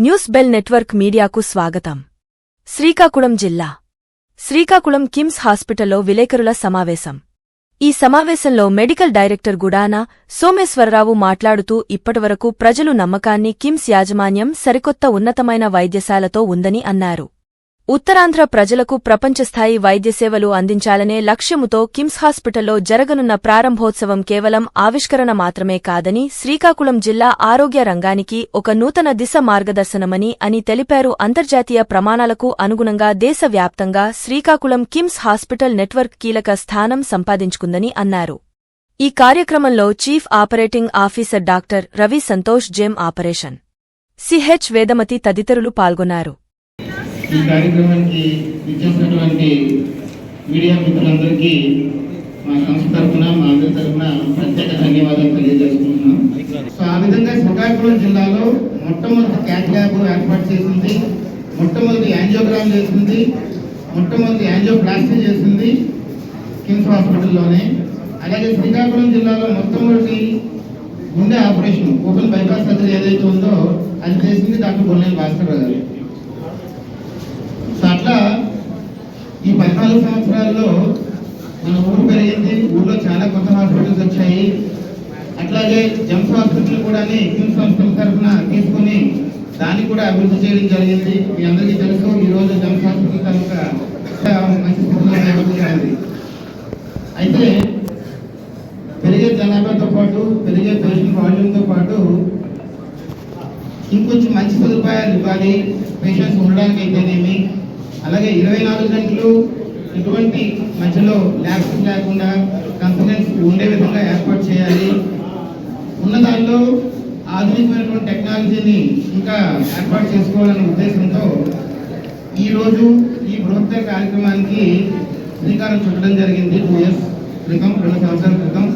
News bell network మీడియాకు స్వాగతం. శ్రీకాకుళం జిల్లా. శ్రీకాకుళం కిమ్స్ హాస్పిటల్లో విలేకరుల సమావేశం. ఈ సమావేశంలో మెడికల్ డైరెక్టర్ గుడాన సోమేశ్వరరావు మాట్లాడుతూ ఇప్పటివరకు ప్రజలు నమ్మకాన్ని కిమ్స్ యాజమాన్యం సరికొత్త ఉన్నతమైన వైద్యశాలతో ఉందని అన్నారు. ఉత్తరాంధ్ర ప్రజలకు ప్రపంచస్థాయి వైద్య సేవలు అందించాలనే లక్ష్యముతో కిమ్స్ హాస్పిటల్లో జరగనున్న ప్రారంభోత్సవం కేవలం ఆవిష్కరణ మాత్రమే కాదని శ్రీకాకుళం జిల్లా ఆరోగ్య రంగానికి ఒక నూతన దిశ మార్గదర్శనమని అని తెలిపారు అంతర్జాతీయ ప్రమాణాలకు అనుగుణంగా దేశవ్యాప్తంగా శ్రీకాకుళం కిమ్స్ హాస్పిటల్ నెట్వర్క్ కీలక స్థానం సంపాదించుకుందని అన్నారు. ఈ కార్యక్రమంలో chief operating officer doctor Ravi Santosh gem operation. CH వేదమతి తదితరులు పాల్గొన్నారు. ఈ కార్యక్రమానికి ఇచ్చేసినటువంటి మీడియా మిత్రులందరికీ మా సంస్థ తరఫున మా అందరి తరఫున ప్రత్యేక ధన్యవాదాలు తెలియజేసుకుంటున్నాం. సో ఆ విధంగా శ్రీకాకుళం జిల్లాలో మొట్టమొదటి క్యాట్ ల్యాబ్ ఏర్పాటు చేసింది. మొట్టమొదటి యాంజియోగ్రామ్ చేసింది. మొట్టమొదటి యాంజియోప్లాస్టీ చేసింది కిమ్స్ హాస్పిటల్లోనే. అలాగే శ్రీకాకుళం జిల్లాలో మొట్టమొదటి గుండె ఆపరేషన్ ఓపెన్ బైపాస్ సర్జరీ ఏదైతే ఉందో అది చేసింది డాక్టర్ గొల్లెల భాస్కర్ గారు. ఈ పద్నాలుగు సంవత్సరాల్లో మన ఊరు పెరిగింది ఊర్లో చాలా కొత్త హాస్పిటల్స్ వచ్చాయి. అట్లాగే జమ్స్ హాస్పిటల్ కూడా కిమ్స్ సంస్థల తరఫున తీసుకుని దాన్ని కూడా అభివృద్ధి చేయడం జరిగింది. మీ అందరికీ తెలుసు ఈ రోజు హాస్పిటల్ కనుక మంచి స్థితిలో అయితే పెరిగే జనాభాతో పాటు పెరిగే పేషెంట్ వాల్యూమ్తో పాటు ఇంకొంచెం మంచి సదుపాయాలు ఇవ్వాలి. పేషెంట్స్ ఉండడానికి అయితేనేమి అలాగే ఇరవై నాలుగు గంటలు ఎటువంటి మధ్యలో ల్యాబ్స్ లేకుండా కన్సల్టెంట్స్ ఉండే విధంగా ఏర్పాటు చేయాలి. ఉన్న దానిలో ఆధునికమైనటువంటి టెక్నాలజీని ఇంకా ఏర్పాటు చేసుకోవాలనే ఉద్దేశంతో ఈరోజు ఈ బృహత్తర కార్యక్రమానికి శ్రీకారం చుట్టడం జరిగింది. టూ ఇయర్స్ క్రితం రెండు సంవత్సరాల క్రితం.